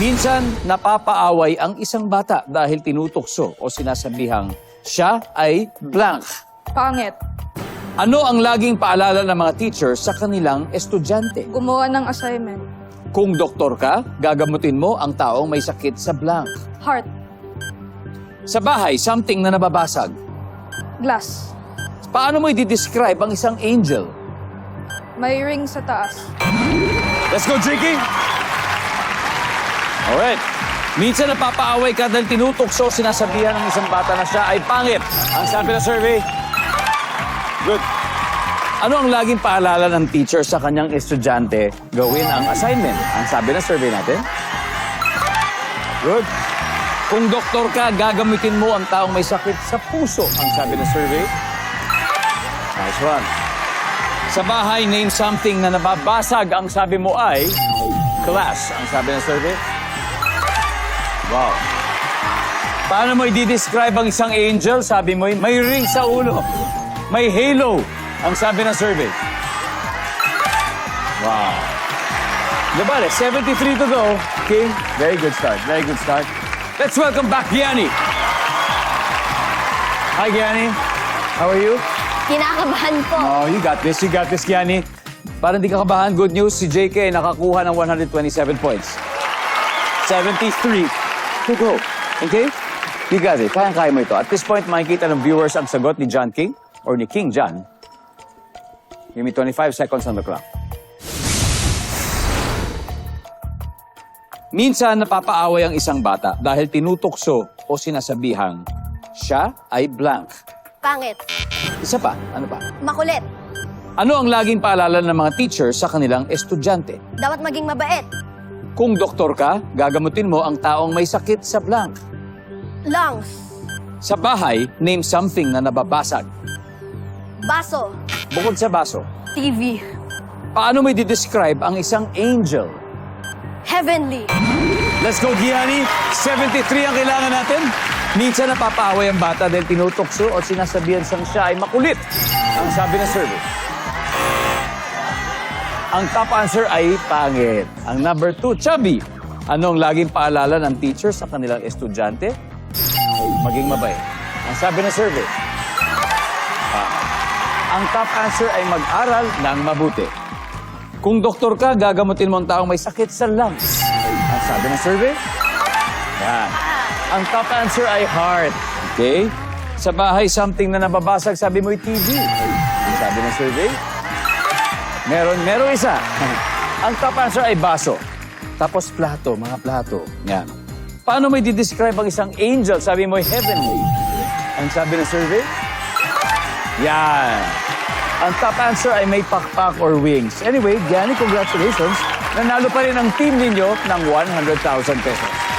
Minsan, napapaaway ang isang bata dahil tinutokso o sinasabihang siya ay blank. Pangit. Ano ang laging paalala ng mga teacher sa kanilang estudyante? Gumawa ng assignment. Kung doktor ka, gagamutin mo ang taong may sakit sa blank. Heart. Sa bahay, something na nababasag. Glass. Paano mo i-describe ang isang angel? May ring sa taas. Let's go, Tricky! Alright. Minsan napapaaway ka dahil tinutokso sinasabihan ng isang bata na siya ay pangit. Ang sabi ng survey, good. Ano ang laging paalala ng teacher sa kanyang estudyante gawin ang assignment? Ang sabi ng survey natin? Good. Kung doktor ka, gagamitin mo ang taong may sakit sa puso. Ang sabi ng survey? Nice one. Sa bahay, name something na nababasag. Ang sabi mo ay class. Ang sabi ng survey? Wow. Paano mo i-describe ang isang angel? Sabi mo, may ring sa ulo. May halo. Ang sabi ng survey. Wow. Diba, 73 to go. King, very good start. Very good start. Let's welcome back Gianni. Hi, Gianni. How are you? Kinakabahan po. Oh, you got this. You got this, Kiani. Para hindi ka kabahan, good news, si JK nakakuha ng 127 points. 73 to go. Okay? You got it. Kaya-kaya mo ito. At this point, makikita ng viewers ang sagot ni John King or ni King John. Give me 25 seconds on the clock. Minsan napapaaway ang isang bata dahil tinutokso o sinasabihang siya ay blank. Pangit. Isa pa, ano pa? Makulit. Ano ang laging paalala ng mga teacher sa kanilang estudyante? Dapat maging mabait. Kung doktor ka, gagamutin mo ang taong may sakit sa blank. Lungs. Sa bahay, name something na nababasag. Baso. Bukod sa baso, TV. paano mo i-describe ang isang angel? Heavenly. Let's go, Gianni! 73 ang kailangan natin. Minsan napapaaway ang bata dahil tinutokso o sinasabihan siyang siya ay makulit. Ang sabi ng survey. Ang top answer ay pangit. Ang number two, chubby. Ano ang laging paalala ng teacher sa kanilang estudyante? Maging mabait. Ang sabi ng survey. Ah, ang top answer ay mag-aral ng mabuti. Kung doktor ka, gagamutin mo ang taong may sakit sa lungs. Ang sabi ng survey? Yan. Ang top answer ay heart. Okay? Sa bahay, something na nababasag, sabi mo ay TV. Ang sabi ng survey? Meron, meron isa. ang top answer ay baso. Tapos plato, mga plato. Yan. Paano mo i-describe ang isang angel? Sabi mo heavenly. Ang sabi ng survey? Yan. Ang top answer ay may pakpak or wings. Anyway, Gianni, congratulations. Nanalo pa rin ang team ninyo ng 100,000 pesos.